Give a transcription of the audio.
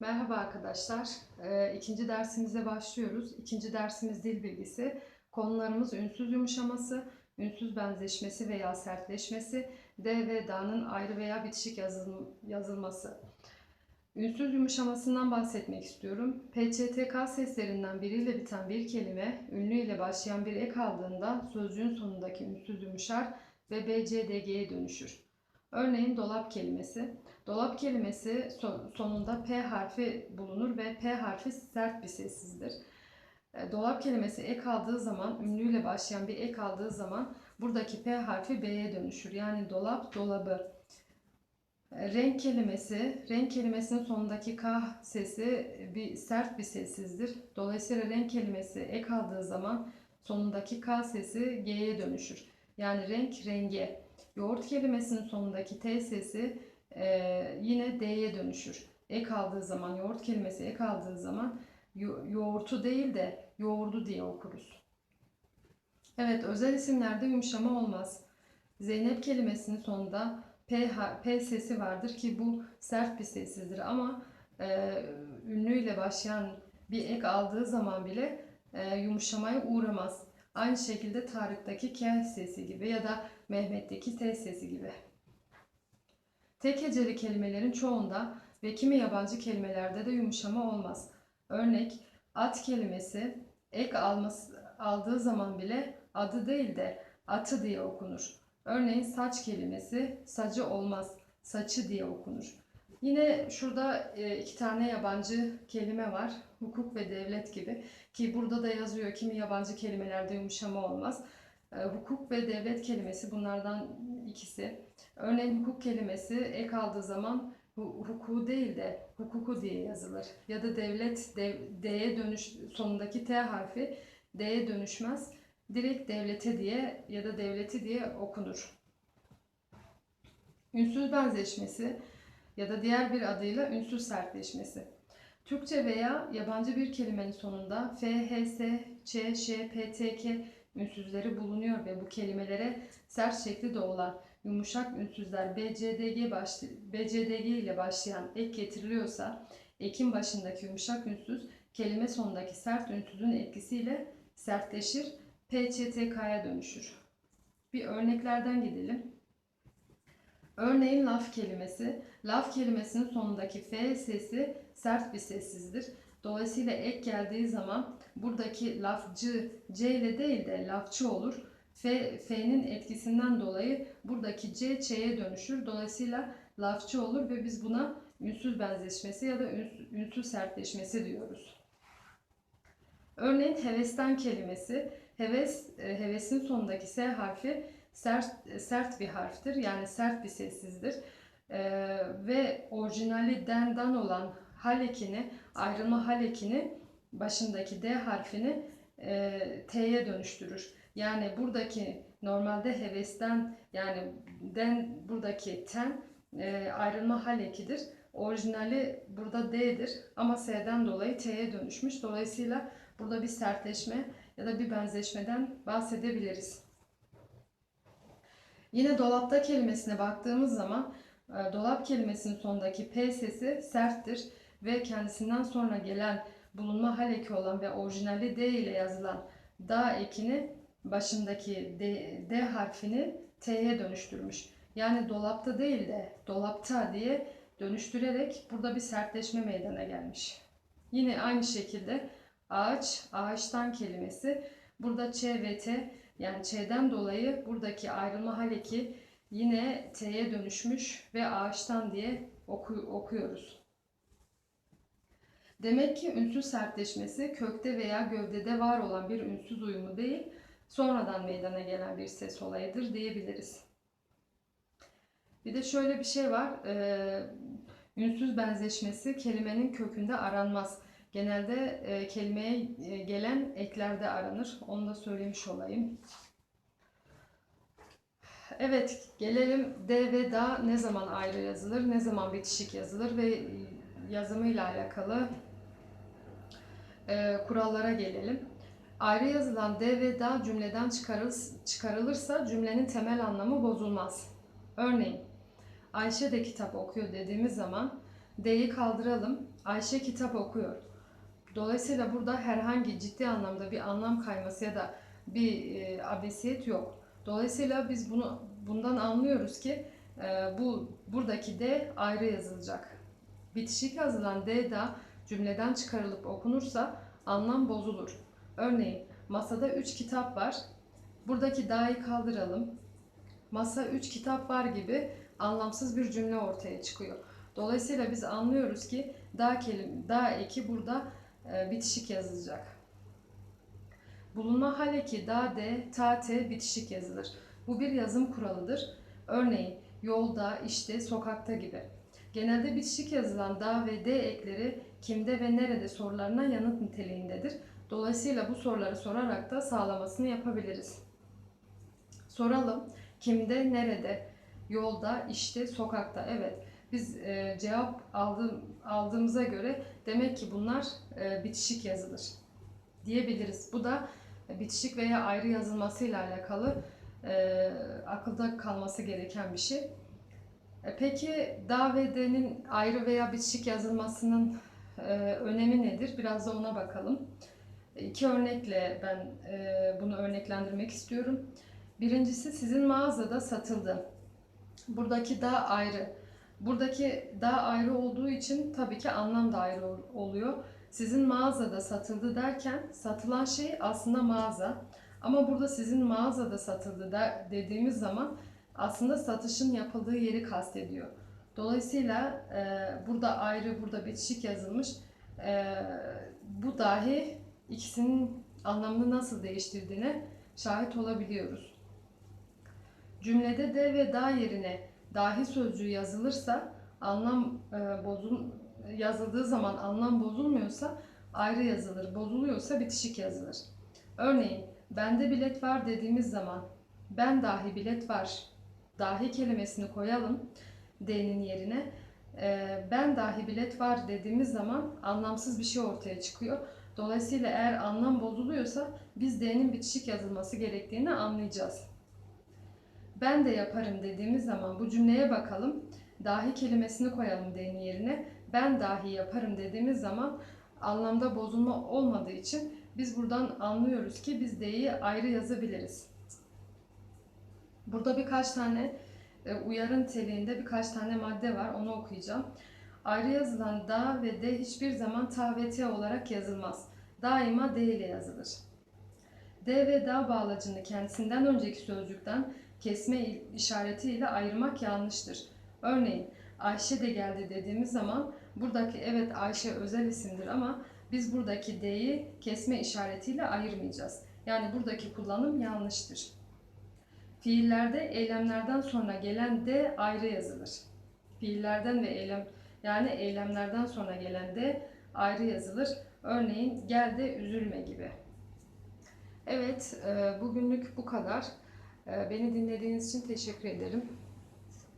Merhaba arkadaşlar. Ee, ikinci dersimize başlıyoruz. İkinci dersimiz dil bilgisi. Konularımız ünsüz yumuşaması, ünsüz benzeşmesi veya sertleşmesi, D ve D'nın ayrı veya bitişik yazıl- yazılması. Ünsüz yumuşamasından bahsetmek istiyorum. PÇTK seslerinden biriyle biten bir kelime, ünlü ile başlayan bir ek aldığında sözcüğün sonundaki ünsüz yumuşar ve BCDG'ye dönüşür. Örneğin dolap kelimesi. Dolap kelimesi son- sonunda P harfi bulunur ve P harfi sert bir sessizdir. E, Dolap kelimesi ek aldığı zaman, ünlüyle başlayan bir ek aldığı zaman buradaki P harfi B'ye dönüşür. Yani dolap, dolabı. E, Renk kelimesi, renk kelimesinin sonundaki K sesi bir sert bir sessizdir. Dolayısıyla renk kelimesi ek aldığı zaman sonundaki K sesi G'ye dönüşür. Yani renk, renge. Yoğurt kelimesinin sonundaki T sesi ee, yine D'ye dönüşür. Ek aldığı zaman, yoğurt kelimesi ek aldığı zaman yo- yoğurtu değil de yoğurdu diye okuruz. Evet, özel isimlerde yumuşama olmaz. Zeynep kelimesinin sonunda P, P sesi vardır ki bu sert bir sessizdir ama e, ünlüyle başlayan bir ek aldığı zaman bile e, yumuşamaya uğramaz. Aynı şekilde Tarık'taki K sesi gibi ya da Mehmet'teki T sesi gibi. Tek heceli kelimelerin çoğunda ve kimi yabancı kelimelerde de yumuşama olmaz. Örnek at kelimesi ek alması, aldığı zaman bile adı değil de atı diye okunur. Örneğin saç kelimesi sacı olmaz, saçı diye okunur. Yine şurada e, iki tane yabancı kelime var. Hukuk ve devlet gibi. Ki burada da yazıyor kimi yabancı kelimelerde yumuşama olmaz. E, Hukuk ve devlet kelimesi bunlardan ikisi. Örneğin hukuk kelimesi ek aldığı zaman hu- hukuku değil de hukuku diye yazılır. Ya da devlet dev- D'ye dönüş sonundaki T harfi D'ye dönüşmez. Direkt devlete diye ya da devleti diye okunur. Ünsüz benzeşmesi ya da diğer bir adıyla ünsüz sertleşmesi. Türkçe veya yabancı bir kelimenin sonunda F, H, S, Ç, Ş, P, T, K ünsüzleri bulunuyor ve bu kelimelere sert şekli de olan yumuşak ünsüzler BCDG, başlı, BCDG ile başlayan ek getiriliyorsa ekin başındaki yumuşak ünsüz kelime sonundaki sert ünsüzün etkisiyle sertleşir, PÇTK'ya dönüşür. Bir örneklerden gidelim. Örneğin laf kelimesi. Laf kelimesinin sonundaki F sesi sert bir sessizdir. Dolayısıyla ek geldiği zaman buradaki lafcı C ile değil de lafçı olur. F, F'nin etkisinden dolayı buradaki C, Ç'ye dönüşür. Dolayısıyla lafçı olur ve biz buna ünsüz benzeşmesi ya da üns- ünsüz sertleşmesi diyoruz. Örneğin hevesten kelimesi. Heves, e, hevesin sonundaki S harfi sert, sert bir harftir. Yani sert bir sessizdir. E, ve orijinali den'dan olan halekini, ayrılma halekini başındaki D harfini e, T'ye dönüştürür. Yani buradaki normalde hevesten yani den buradaki ten e, ayrılma hal ekidir. Orijinali burada D'dir ama S'den dolayı T'ye dönüşmüş. Dolayısıyla burada bir sertleşme ya da bir benzeşmeden bahsedebiliriz. Yine dolapta kelimesine baktığımız zaman e, dolap kelimesinin sonundaki P sesi serttir ve kendisinden sonra gelen bulunma hal eki olan ve orijinali D ile yazılan da ekini başındaki D, D harfini T'ye dönüştürmüş. Yani dolapta değil de dolapta diye dönüştürerek burada bir sertleşme meydana gelmiş. Yine aynı şekilde ağaç, ağaçtan kelimesi burada Ç ve T yani Ç'den dolayı buradaki ayrılma hal eki yine T'ye dönüşmüş ve ağaçtan diye oku- okuyoruz. Demek ki ünsüz sertleşmesi kökte veya gövdede var olan bir ünsüz uyumu değil, sonradan meydana gelen bir ses olayıdır diyebiliriz. Bir de şöyle bir şey var, e, ünsüz benzeşmesi kelimenin kökünde aranmaz. Genelde e, kelimeye e, gelen eklerde aranır, onu da söylemiş olayım. Evet, gelelim D ve da ne zaman ayrı yazılır, ne zaman bitişik yazılır ve yazımıyla alakalı e, kurallara gelelim. Ayrı yazılan D ve da cümleden çıkarıl- çıkarılırsa cümlenin temel anlamı bozulmaz. Örneğin Ayşe de kitap okuyor dediğimiz zaman D'yi kaldıralım. Ayşe kitap okuyor. Dolayısıyla burada herhangi ciddi anlamda bir anlam kayması ya da bir e, abesiyet yok. Dolayısıyla biz bunu bundan anlıyoruz ki e, bu buradaki D ayrı yazılacak. Bitişik yazılan D da cümleden çıkarılıp okunursa anlam bozulur. Örneğin masada 3 kitap var. Buradaki da'yı kaldıralım. Masa 3 kitap var gibi anlamsız bir cümle ortaya çıkıyor. Dolayısıyla biz anlıyoruz ki da kelim da eki burada e, bitişik yazılacak. Bulunma hal eki da de ta te bitişik yazılır. Bu bir yazım kuralıdır. Örneğin yolda, işte, sokakta gibi. Genelde bitişik yazılan da ve de ekleri kimde ve nerede sorularına yanıt niteliğindedir. Dolayısıyla bu soruları sorarak da sağlamasını yapabiliriz. Soralım. Kimde, nerede? Yolda, işte, sokakta. Evet. Biz e, cevap aldığım, aldığımıza göre demek ki bunlar e, bitişik yazılır diyebiliriz. Bu da bitişik veya ayrı yazılmasıyla alakalı e, akılda kalması gereken bir şey. E, peki da ve de'nin ayrı veya bitişik yazılmasının önemi nedir? Biraz da ona bakalım. İki örnekle ben e, bunu örneklendirmek istiyorum. Birincisi sizin mağazada satıldı. Buradaki da ayrı. Buradaki da ayrı olduğu için tabii ki anlam da ayrı ol- oluyor. Sizin mağazada satıldı derken satılan şey aslında mağaza. Ama burada sizin mağazada satıldı dediğimiz zaman aslında satışın yapıldığı yeri kastediyor. Dolayısıyla e, burada ayrı, burada bitişik yazılmış. E, bu dahi ikisinin anlamını nasıl değiştirdiğine şahit olabiliyoruz. Cümlede de ve da yerine dahi sözcüğü yazılırsa anlam e, bozul yazıldığı zaman anlam bozulmuyorsa ayrı yazılır. Bozuluyorsa bitişik yazılır. Örneğin bende bilet var dediğimiz zaman ben dahi bilet var dahi kelimesini koyalım D'nin yerine. E, ben dahi bilet var dediğimiz zaman anlamsız bir şey ortaya çıkıyor. Dolayısıyla eğer anlam bozuluyorsa biz D'nin bitişik yazılması gerektiğini anlayacağız. Ben de yaparım dediğimiz zaman bu cümleye bakalım. Dahi kelimesini koyalım D'nin yerine. Ben dahi yaparım dediğimiz zaman anlamda bozulma olmadığı için biz buradan anlıyoruz ki biz D'yi ayrı yazabiliriz. Burada birkaç tane e, uyarı niteliğinde birkaç tane madde var. Onu okuyacağım. Ayrı yazılan da ve de hiçbir zaman ta olarak yazılmaz. Daima d ile yazılır. D ve da bağlacını kendisinden önceki sözcükten kesme işareti ile ayırmak yanlıştır. Örneğin Ayşe de geldi dediğimiz zaman buradaki evet Ayşe özel isimdir ama biz buradaki D'yi kesme işaretiyle ayırmayacağız. Yani buradaki kullanım yanlıştır. Fiillerde eylemlerden sonra gelen D ayrı yazılır. Fiillerden ve eylem yani eylemlerden sonra gelen D ayrı yazılır. Örneğin gel de üzülme gibi. Evet, e, bugünlük bu kadar. E, Beni dinlediğiniz için teşekkür ederim.